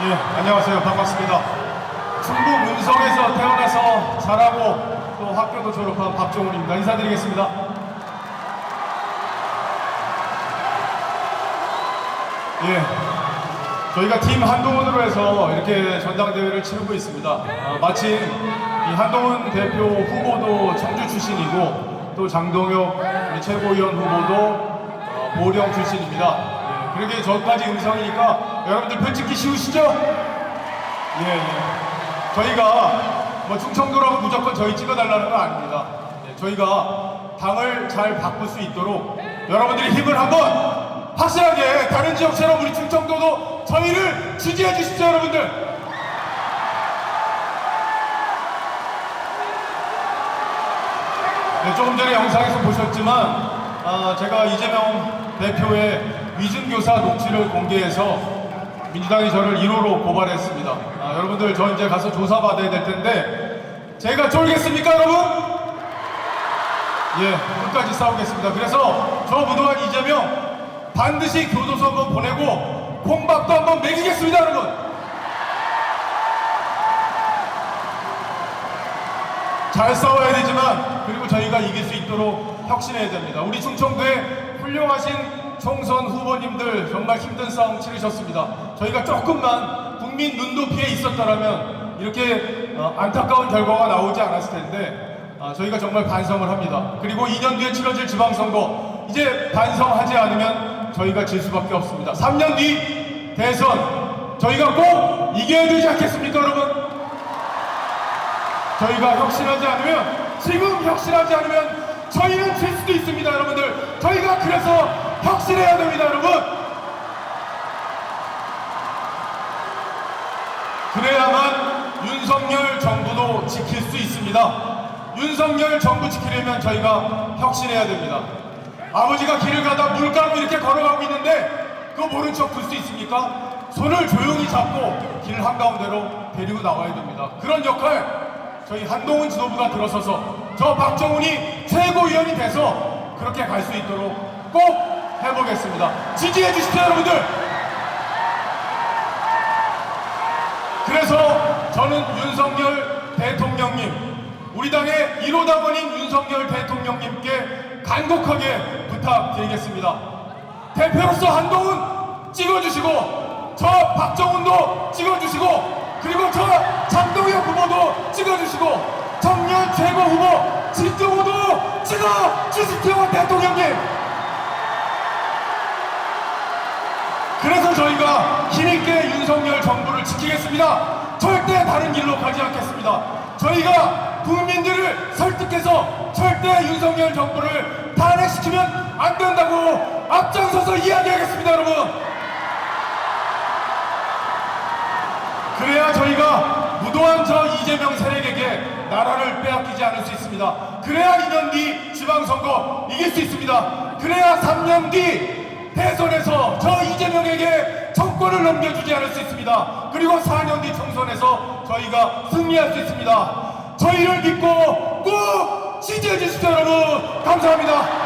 예, 안녕하세요. 반갑습니다. 충북 문성에서 태어나서 자라고 또 학교도 졸업한 박종훈입니다. 인사드리겠습니다. 예, 저희가 팀 한동훈으로 해서 이렇게 전당대회를 치르고 있습니다. 아, 마침 이 한동훈 대표 후보도 청주 출신이고 또 장동혁 최고위원 후보도 어, 보령 출신입니다. 예, 그러게 저까지 음성이니까 여러분들 표 찍기 쉬우시죠? 예, 예. 저희가 뭐 충청도라고 무조건 저희 찍어달라는 건 아닙니다. 예, 저희가 당을 잘 바꿀 수 있도록 여러분들이 힘을 한번 확실하게 다른 지역처럼 우리 충청도도 저희를 지지해 주십시오, 여러분들. 네, 조금 전에 영상에서 보셨지만 아, 제가 이재명 대표의 위증교사 녹취를 공개해서 민주당이 저를 1호로 고발했습니다. 아, 여러분들 저 이제 가서 조사받아야 될 텐데 제가 쫄겠습니까 여러분? 예, 끝까지 싸우겠습니다. 그래서 저 무도한 이재명 반드시 교도소 한번 보내고 콩밥도 한번 먹이겠습니다 여러분. 잘 싸워야 되지만 그리고 저희가 이길 수 있도록 혁신해야 됩니다. 우리 충청도에 훌륭하신 총선 후보님들 정말 힘든 싸움 치르셨습니다. 저희가 조금만 국민 눈높이에 있었더라면 이렇게 어, 안타까운 결과가 나오지 않았을 텐데 아, 저희가 정말 반성을 합니다. 그리고 2년 뒤에 치러질 지방선거 이제 반성하지 않으면 저희가 질 수밖에 없습니다. 3년 뒤 대선 저희가 꼭 이겨야 되지 않겠습니까 여러분? 저희가 혁신하지 않으면 지금 혁신하지 않으면 저희는 질 수도 있습니다 여러분들 저희가 그래서 혁신해야 됩니다 여러분. 그래야만 윤석열 정부도 지킬 수 있습니다. 윤석열 정부 지키려면 저희가 혁신해야 됩니다. 아버지가 길을 가다 물가로 이렇게 걸어가고 있는데 그거 모른 척 볼 수 있습니까? 손을 조용히 잡고 길 한가운데로 데리고 나와야 됩니다. 그런 역할 저희 한동훈 지도부가 들어서서 저 박정훈이 최고위원이 돼서 그렇게 갈 수 있도록 꼭 해보겠습니다. 지지해 주십시오, 여러분들. 그래서 저는 윤석열 대통령님, 우리 당의 1호 당원인 윤석열 대통령님께 간곡하게 부탁드리겠습니다. 대표로서 한동훈 찍어주시고, 저 박정훈도 찍어주시고, 그리고 저 장동혁 후보도 찍어주시고 청년 최고 후보 진정호도 찍어주십시오 대통령님 그래서 저희가 힘있게 윤석열 정부를 지키겠습니다 절대 다른 길로 가지 않겠습니다 저희가 국민들을 설득해서 절대 윤석열 정부를 탄핵시키면 안 된다고 앞장서서 이야기하겠습니다 여러분 그래야 저희가 무도한 저 이재명 세력에게 나라를 빼앗기지 않을 수 있습니다. 그래야 2년 뒤 지방선거 이길 수 있습니다. 그래야 3년 뒤 대선에서 저 이재명에게 정권을 넘겨주지 않을 수 있습니다. 그리고 4년 뒤 총선에서 저희가 승리할 수 있습니다. 저희를 믿고 꼭 지지해 주십시오, 여러분. 감사합니다.